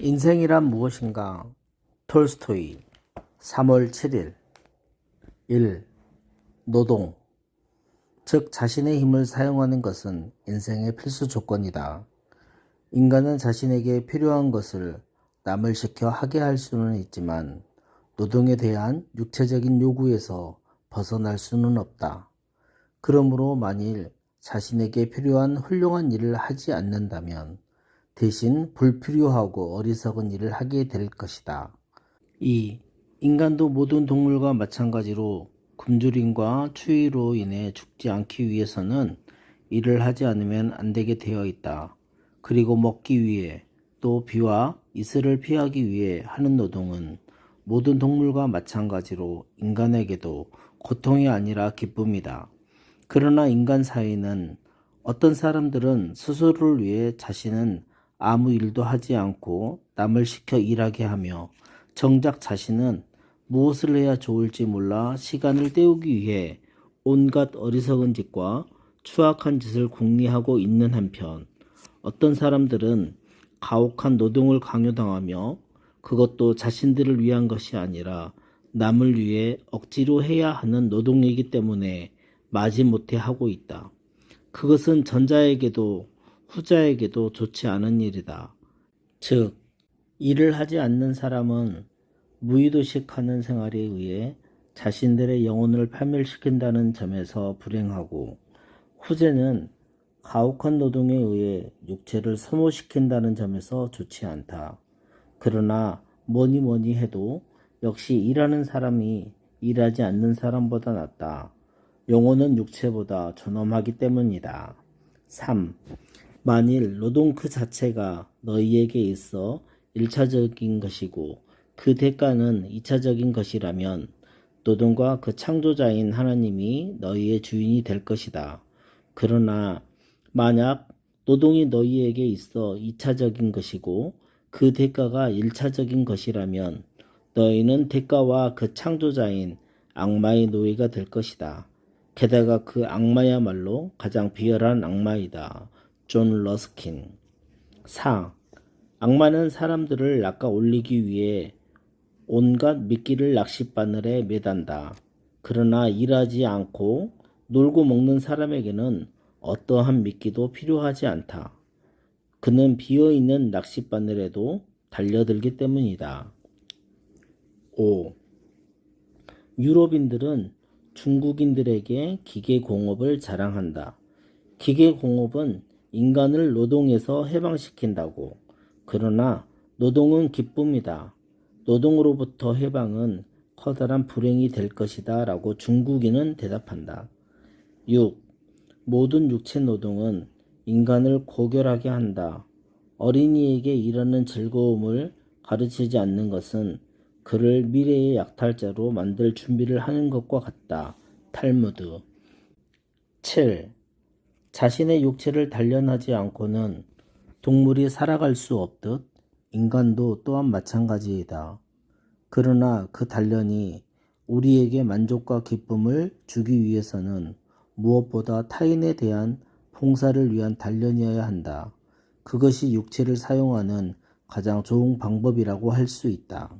인생이란 무엇인가? 톨스토이 3월 7일 1. 노동 즉 자신의 힘을 사용하는 것은 인생의 필수 조건이다. 인간은 자신에게 필요한 것을 남을 시켜 하게 할 수는 있지만 노동에 대한 육체적인 요구에서 벗어날 수는 없다. 그러므로 만일 자신에게 필요한 훌륭한 일을 하지 않는다면 대신 불필요하고 어리석은 일을 하게 될 것이다. 2. 인간도 모든 동물과 마찬가지로 굶주림과 추위로 인해 죽지 않기 위해서는 일을 하지 않으면 안 되게 되어 있다. 그리고 먹기 위해 또 비와 이슬을 피하기 위해 하는 노동은 모든 동물과 마찬가지로 인간에게도 고통이 아니라 기쁨이다. 그러나 인간 사이는 어떤 사람들은 스스로를 위해 자신은 아무 일도 하지 않고 남을 시켜 일하게 하며 정작 자신은 무엇을 해야 좋을지 몰라 시간을 때우기 위해 온갖 어리석은 짓과 추악한 짓을 궁리하고 있는 한편 어떤 사람들은 가혹한 노동을 강요당하며 그것도 자신들을 위한 것이 아니라 남을 위해 억지로 해야 하는 노동이기 때문에 마지못해 하고 있다. 그것은 전자에게도 후자에게도 좋지 않은 일이다. 즉, 일을 하지 않는 사람은 무의도식하는 생활에 의해 자신들의 영혼을 파멸시킨다는 점에서 불행하고, 후제는 가혹한 노동에 의해 육체를 소모시킨다는 점에서 좋지 않다. 그러나 뭐니 뭐니 해도 역시 일하는 사람이 일하지 않는 사람보다 낫다. 영혼은 육체보다 존엄하기 때문이다. 3. 만일 노동 그 자체가 너희에게 있어 1차적인 것이고 그 대가는 2차적인 것이라면 노동과 그 창조자인 하나님이 너희의 주인이 될 것이다. 그러나 만약 노동이 너희에게 있어 2차적인 것이고 그 대가가 1차적인 것이라면 너희는 대가와 그 창조자인 악마의 노예가 될 것이다. 게다가 그 악마야말로 가장 비열한 악마이다. 존 러스킨 4. 악마는 사람들을 낚아 올리기 위해 온갖 미끼를 낚싯바늘에 매단다. 그러나 일하지 않고 놀고 먹는 사람에게는 어떠한 미끼도 필요하지 않다. 그는 비어있는 낚싯바늘에도 달려들기 때문이다. 5. 유럽인들은 중국인들에게 기계공업을 자랑한다. 기계공업은 인간을 노동에서 해방시킨다고. 그러나 노동은 기쁨이다. 노동으로부터 해방은 커다란 불행이 될 것이다. 라고 중국인은 대답한다. 6. 모든 육체 노동은 인간을 고결하게 한다. 어린이에게 이러는 즐거움을 가르치지 않는 것은 그를 미래의 약탈자로 만들 준비를 하는 것과 같다. 탈무드 7. 자신의 육체를 단련하지 않고는 동물이 살아갈 수 없듯 인간도 또한 마찬가지이다. 그러나 그 단련이 우리에게 만족과 기쁨을 주기 위해서는 무엇보다 타인에 대한 봉사를 위한 단련이어야 한다. 그것이 육체를 사용하는 가장 좋은 방법이라고 할 수 있다.